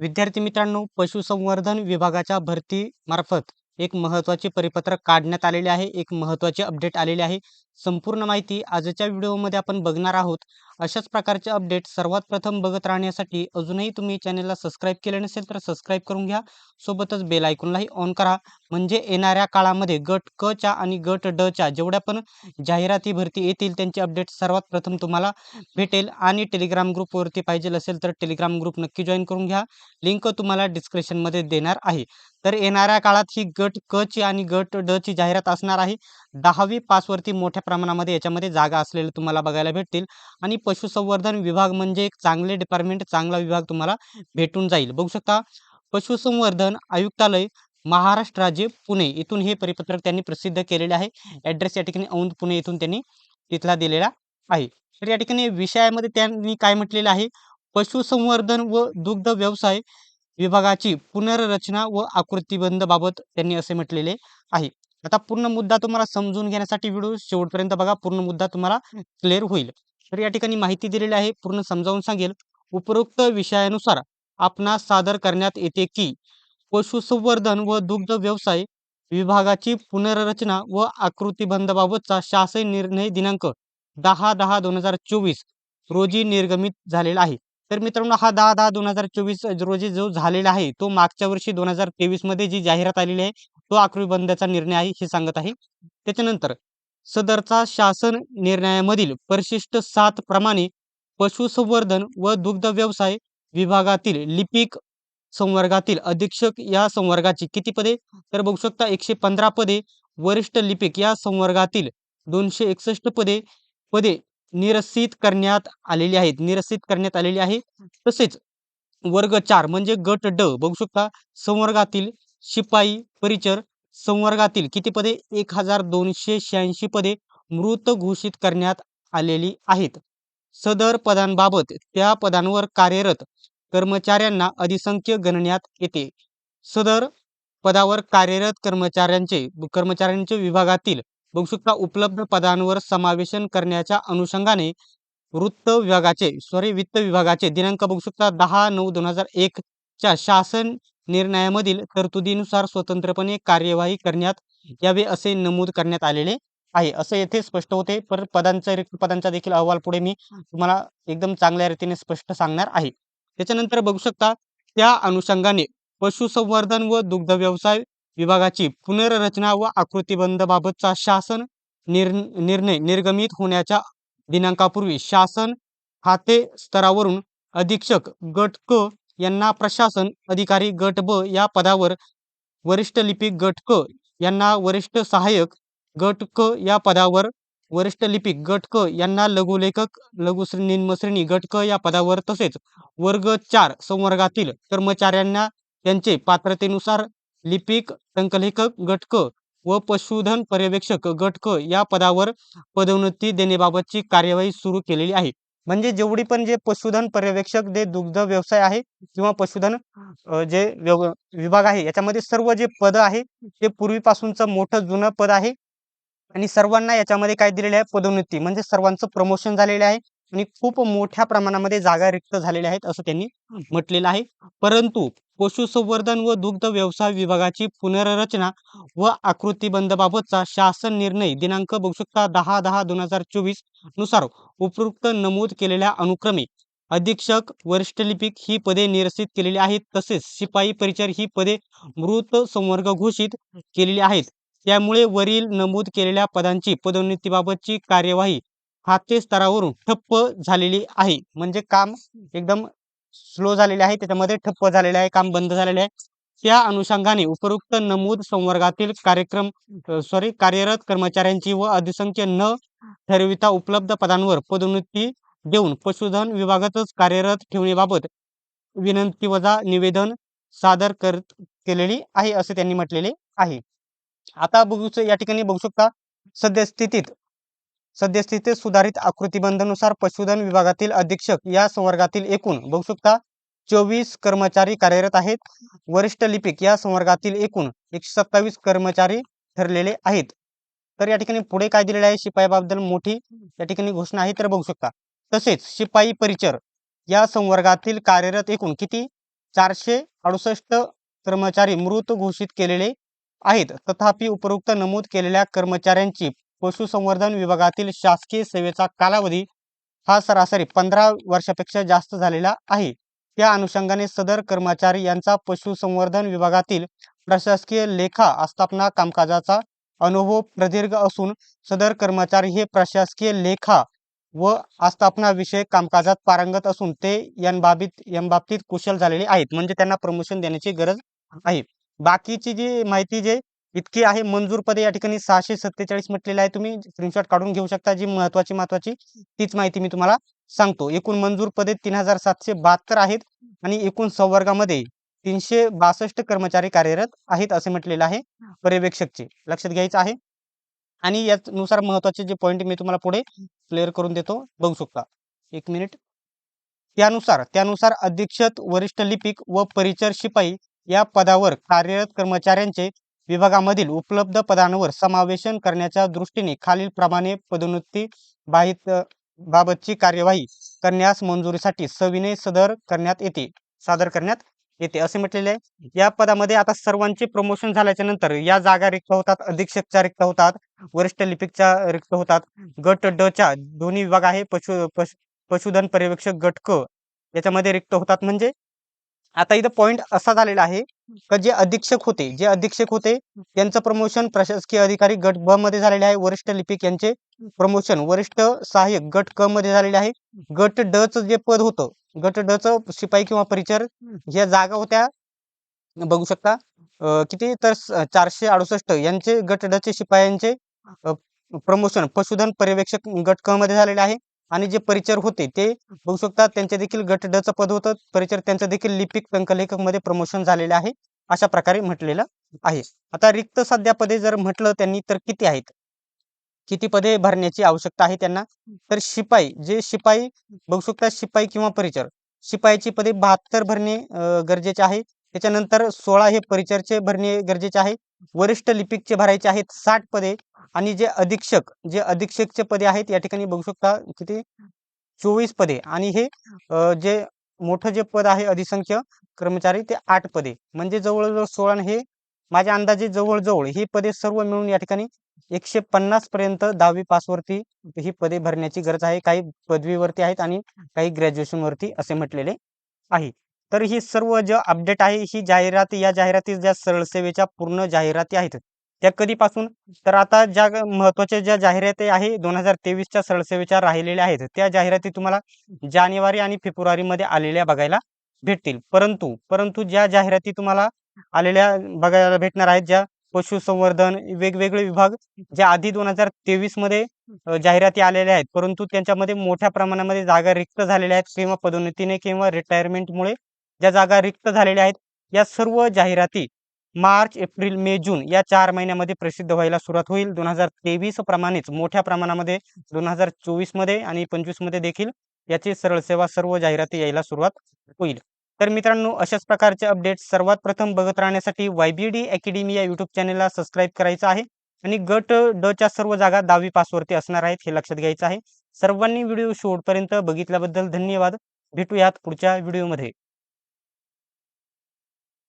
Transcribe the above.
विद्यार्थी मित्रांनो पशुसंवर्धन विभागाच्या भरती मार्फत एक महत्त्वाचे परिपत्रक काढण्यात आलेले आहे एक महत्त्वाचे अपडेट आलेले आहे. संपूर्ण माहिती आजच्या व्हिडिओमध्ये आपण बघणार आहोत. अशाच प्रकारचे अपडेट सर्वात प्रथम बघत राहण्यासाठी अजूनही तुम्ही चॅनलला सबस्क्राईब केले नसेल तर सबस्क्राईब करून घ्या. सोबतच बेल आयकॉनलाही ऑन करा. म्हणजे येणाऱ्या काळामध्ये गट क च्या आणि गट ड च्या जेवढ्या पण जाहिराती भरती येतील त्यांचे अपडेट सर्वात प्रथम तुम्हाला भेटेल. आणि टेलिग्राम ग्रुपवरती पाहिजे असेल तर टेलिग्राम ग्रुप नक्की जॉईन करून घ्या. लिंक तुम्हाला डिस्क्रिप्शनमध्ये देणार आहे. तर येणाऱ्या काळात ही गट क ची आणि गट ड ची जाहिरात असणार आहे. दहावी पासवरती मोठ्या प्रमाणामध्ये याच्यामध्ये जागा असलेले तुम्हाला बघायला भेटतील. आणि पशुसंवर्धन विभाग म्हणजे एक चांगले डिपार्टमेंट चांगला विभाग तुम्हाला भेटून जाईल. बघू शकता पशुसंवर्धन आयुक्तालय महाराष्ट्र राज्य पुणे इथून हे परिपत्रक त्यांनी प्रसिद्ध केलेले आहे. ॲड्रेस या ठिकाणी औंध पुणे इथून त्यांनी तिथला दिलेला आहे. तर या ठिकाणी विषयामध्ये त्यांनी काय म्हटलेलं आहे? पशुसंवर्धन व दुग्ध व्यवसाय विभागाची पुनर्रचना व आकृतीबंध बाबत त्यांनी असे म्हटलेले आहे. आता पूर्ण मुद्दा तुम्हाला समजून घेण्यासाठी व्हिडिओ शेवटपर्यंत बघा. पूर्ण मुद्दा तुम्हाला क्लिअर होईल. तर या ठिकाणी माहिती दिलेली आहे पूर्ण समजावून सांगेल. उपरोक्त विषयानुसार आपणास सादर करण्यात येते की पशुसंवर्धन व दुग्ध व्यवसाय विभागाची पुनर्रचना व आकृतीबंधबाबतचा शासन निर्णय दिनांक दहा दहा दोन हजार चोवीस रोजी निर्गमित झालेला आहे. तर मित्रांनो हा दहा दहा दोन हजार चोवीस रोजी जो झालेला आहे तो मागच्या वर्षी दोन हजार तेवीसमध्ये जी जाहिरात आलेली आहे तो आकृतीबंधाचा निर्णय आहे हे सांगत आहे. त्याच्यानंतर सदरचा शासन निर्णयामधील परिशिष्ट सात प्रमाणे पशुसंवर्धन व दुग्ध व्यवसाय विभागातील लिपिक संवर्गातील अधीक्षक या संवर्गाची किती पदे? तर बघू शकता एकशे पंधरा पदे. वरिष्ठ लिपिक या संवर्गातील दोनशे एकसष्ट पदे पदे निरसित करण्यात आलेली आहेत. निरसित करण्यात आलेली आहे. तसेच वर्ग चार म्हणजे गट ड बघू शकता. संवर्गातील शिपाई परिचर संवर्गातील किती पदे? एक हजार दोनशे शहाऐंशी पदे मृत घोषित करण्यात आलेली आहेत. सदर पदांबाबत त्या पदांवर कार्यरत कर्मचाऱ्यांना अधिसंख्य गणण्यात येते. सदर पदावर कार्यरत कर्मचाऱ्यांचे कर्मचाऱ्यांचे विभागातील बघू शकता उपलब्ध पदांवर समावेशन करण्याच्या अनुषंगाने वृत्त विभागाचे सॉरी वित्त विभागाचे दिनांक बघू शकता दहा नऊ दोन हजार एक च्या शासन निर्णयामधील तरतुदीनुसार स्वतंत्रपणे कार्यवाही करण्यात यावे असे नमूद करण्यात आलेले आहे. असं येथे स्पष्ट होते. पर पदांचा रिक्त पदांचा देखील अहवाल पुढे मी तुम्हाला एकदम चांगल्या रीतीने स्पष्ट सांगणार आहे. त्याच्यानंतर बघू शकता त्या अनुषंगाने पशुसंवर्धन व दुग्ध व्यवसाय विभागाची पुनर्रचना व आकृतीबंधबाबतचा शासन निर निर्णय निर्गमित होण्याच्या दिनांकापूर्वी शासन खाते स्तरावरून अधीक्षक गट क यांना प्रशासन अधिकारी गट ब या पदावर वरिष्ठ लिपिक गट क यांना वरिष्ठ सहाय्यक गट क या पदावर वरिष्ठ लिपिक गट क यांना लघुलेखक लघुश्रेणी निम्न गट क या पदावर तसेच वर्ग चार संवर्गातील कर्मचाऱ्यांना त्यांचे पात्रतेनुसार लिपिक संकलेखक गट क व पशुधन पर्यवेक्षक गट क या पदावर पदोन्नती देण्याबाबतची कार्यवाही सुरू केलेली आहे. म्हणजे जेवढी पण जे पशुधन पर्यवेक्षक जे दुग्ध व्यवसाय आहे किंवा पशुधन जे विभाग आहे याच्यामध्ये सर्व जे पद आहे ते पूर्वीपासूनचं मोठं जुनं पद आहे. आणि सर्वांना याच्यामध्ये काय दिलेलं आहे? पदोन्नती. म्हणजे सर्वांचं प्रमोशन झालेलं आहे. आणि खूप मोठ्या प्रमाणामध्ये जागा रिक्त झालेल्या आहेत असं त्यांनी म्हटलेलं आहे. परंतु पशुसंवर्धन व दुग्ध व्यवसाय विभागाची पुनर्रचना व आकृतीबंधाबाबतचा शासन निर्णय दिनांक बघू शकता दहा दहा दोन हजार चोवीसनुसार उपयुक्त नमूद केलेल्या अनुक्रमे अधीक्षक वरिष्ठ लिपिक ही पदे निरसित केलेली आहेत तसेच शिपाई परिचर ही पदे मृत संवर्ग घोषित केलेली आहेत. त्यामुळे वरील नमूद केलेल्या पदांची पदोन्नतीबाबतची कार्यवाही खाते स्तरावरून ठप्प झालेली आहे. म्हणजे काम एकदम स्लो झालेले आहे. त्याच्यामध्ये ठप्प झालेले आहे. काम बंद झालेले आहे. त्या अनुषंगाने उपरोक्त नमूद संवर्गातील कार्यक्रम सॉरी कार्यरत कर्मचाऱ्यांची व अधिसंख्य न ठरविता उपलब्ध पदांवर पदोन्नती देऊन पशुधन विभागातच कार्यरत ठेवण्याबाबत विनंती वजा निवेदन सादर कर केलेली आहे असे त्यांनी म्हटलेले आहे. आता बघू या ठिकाणी बघू शकता सद्यस्थितीत सद्यस्थितीत सुधारित आकृतीबंधनुसार पशुधन विभागातील अधीक्षक या संवर्गातील एकूण बघू शकता चोवीस कर्मचारी कार्यरत आहेत. वरिष्ठ लिपिक या संवर्गातील एकूण एकशे सत्तावीस कर्मचारी ठरलेले आहेत. तर या ठिकाणी पुढे काय दिलेले आहे? शिपाईबाबद्दल मोठी या ठिकाणी घोषणा आहे तर बघू शकता. तसेच शिपाई परिचर या संवर्गातील कार्यरत एकूण किती? चारशे अडुसष्ट कर्मचारी मृत घोषित केलेले आहेत. तथापि उपरोक्त नमूद केलेल्या कर्मचाऱ्यांची पशुसंवर्धन विभागातील शासकीय सेवेचा कालावधी हा सरासरी पंधरा वर्षापेक्षा जास्त झालेला आहे. त्या अनुषंगाने सदर कर्मचारी यांचा पशुसंवर्धन विभागातील प्रशासकीय लेखा आस्थापना कामकाजाचा अनुभव प्रदीर्घ असून सदर कर्मचारी हे प्रशासकीय लेखा व आस्थापना विषय कामकाजात पारंगत असून ते यांबाबीत यांबाबतीत कुशल झालेले आहेत. म्हणजे त्यांना प्रमोशन देण्याची गरज आहे. बाकीची जी माहिती जे इतकी आहे मंजूर पदे या ठिकाणी सहाशे सत्तेचाळीस म्हटलेलं आहे तुम्ही. स्क्रीनशॉट काढून घेऊ शकता. जी महत्वाची महत्वाची तीच माहिती मी तुम्हाला सांगतो. एकूण मंजूर पदे तीन हजार सातशे बहात्तर आहेत आणि एकूण संवर्गामध्ये तीनशे बासष्ट कर्मचारी कार्यरत आहेत असे म्हटलेलं आहे पर्यवेक्षकचे. लक्षात घ्यायचं आहे. आणि यानुसार महत्त्वाचे जे पॉईंट मी तुम्हाला पुढे क्लिअर करून देतो बघू शकता. एक मिनिट त्यानुसार त्यानुसार अधीक्षक वरिष्ठ लिपिक व परिचर शिपाई या पदावर कार्यरत कर्मचाऱ्यांचे विभागामधील उपलब्ध पदांवर समावेशन करण्याच्या दृष्टीने खालील प्रमाणे पदोन्नती बाहित बाबतची कार्यवाही करण्यास मंजुरीसाठी सविनय सदर करण्यात येते सादर करण्यात येते असे म्हटलेले आहे. या पदामध्ये आता सर्वांचे प्रमोशन झाल्याच्यानंतर या जागा रिक्त होतात अधीक्षकच्या रिक्त होतात वरिष्ठ लिपिकच्या रिक्त होतात. गट ड च्या दोन्ही विभाग आहे पशु पशु पशुधन पर्यवेक्षक गट क याच्यामध्ये रिक्त होतात म्हणजे आता इथं पॉइंट असा झालेला आहे का जे अधीक्षक होते जे अधीक्षक होते त्यांचं प्रमोशन प्रशासकीय अधिकारी गट ब मध्ये झालेले आहे वरिष्ठ लिपिक यांचे प्रमोशन वरिष्ठ सहाय्यक गट क मध्ये झालेले आहे. गट ड च जे पद होतं गट ड च शिपाई किंवा परिचर ह्या जागा होत्या. बघू शकता किती तर चारशे अडुसष्ट यांचे गट ड चे शिपायांचे प्रमोशन पशुधन पर्यवेक्षक गट क मध्ये झालेले आहे. आणि जे परिचर होते ते बघू शकता त्यांचे देखील गट डचं पद होतं. परिचर त्यांचं देखील लिपिक टंकलेखकमध्ये प्रमोशन झालेलं आहे अशा प्रकारे म्हटलेलं आहे. आता रिक्त सध्या पदे जर म्हटलं त्यांनी तर किती आहेत? किती पदे भरण्याची आवश्यकता आहे त्यांना? तर शिपाई जे शिपाई बघू शकता शिपाई किंवा परिचर. शिपाईची पदे बहात्तर भरणे गरजेचे आहे. त्याच्यानंतर सोळा हे परिचरचे भरणे गरजेचे आहे. वरिष्ठ लिपिकचे भरायचे आहेत साठ पदे आणि जे अधीक्षक जे अधीक्षकचे पदे आहेत या ठिकाणी बघू शकता किती? चोवीस पदे. आणि हे जे मोठं जे पद आहे अधिसंख्य कर्मचारी ते आठ पदे. म्हणजे जवळजवळ सोळा हे माझ्या अंदाजे जवळजवळ ही पदे सर्व मिळून या ठिकाणी एकशे पन्नास पर्यंत दहावी पासवरती ही पदे भरण्याची गरज आहे. काही पदवीवरती आहेत आणि काही ग्रॅज्युएशन वरती असे म्हटलेले आहे. तर ही सर्व जे अपडेट आहे ही जाहिरात या जाहिराती ज्या सरळसेवेच्या पूर्ण जाहिराती आहेत त्या कधीपासून? तर आता ज्या महत्त्वाच्या ज्या जाहिराती आहे दोन हजार तेवीसच्या सरळसेवेच्या राहिलेल्या आहेत त्या जाहिराती तुम्हाला जानेवारी आणि फेब्रुवारी मध्ये आलेल्या बघायला भेटतील. परंतु परंतु ज्या जाहिराती तुम्हाला आलेल्या बघायला भेटणार आहेत ज्या पशुसंवर्धन वेगवेगळे विभाग ज्या आधी दोन हजार तेवीसमध्ये जाहिराती आलेल्या आहेत परंतु त्यांच्यामध्ये मोठ्या प्रमाणामध्ये जागा रिक्त झालेल्या आहेत किंवा पदोन्नतीने किंवा रिटायरमेंटमुळे ज्या जागा रिक्त झालेल्या आहेत या सर्व जाहिराती मार्च एप्रिल मे जून या चार महिन्यामध्ये प्रसिद्ध व्हायला सुरुवात होईल. दोन हजार तेवीस प्रमाणेच मोठ्या प्रमाणामध्ये दोन हजार चोवीसमध्ये आणि पंचवीसमध्ये देखील याची सरळ सेवा सर्व जाहिराती यायला सुरुवात होईल. तर मित्रांनो अशाच प्रकारचे अपडेट सर्वात प्रथम बघत राहण्यासाठी वायबीडी अकॅडमी या युट्यूब चॅनेलला सबस्क्राईब करायचं आहे आणि गट ड च्या सर्व जागा दहावी पासवरती असणार आहेत हे लक्षात घ्यायचं आहे. सर्वांनी व्हिडिओ शेवटपर्यंत बघितल्याबद्दल धन्यवाद. भेटूयात पुढच्या व्हिडिओमध्ये.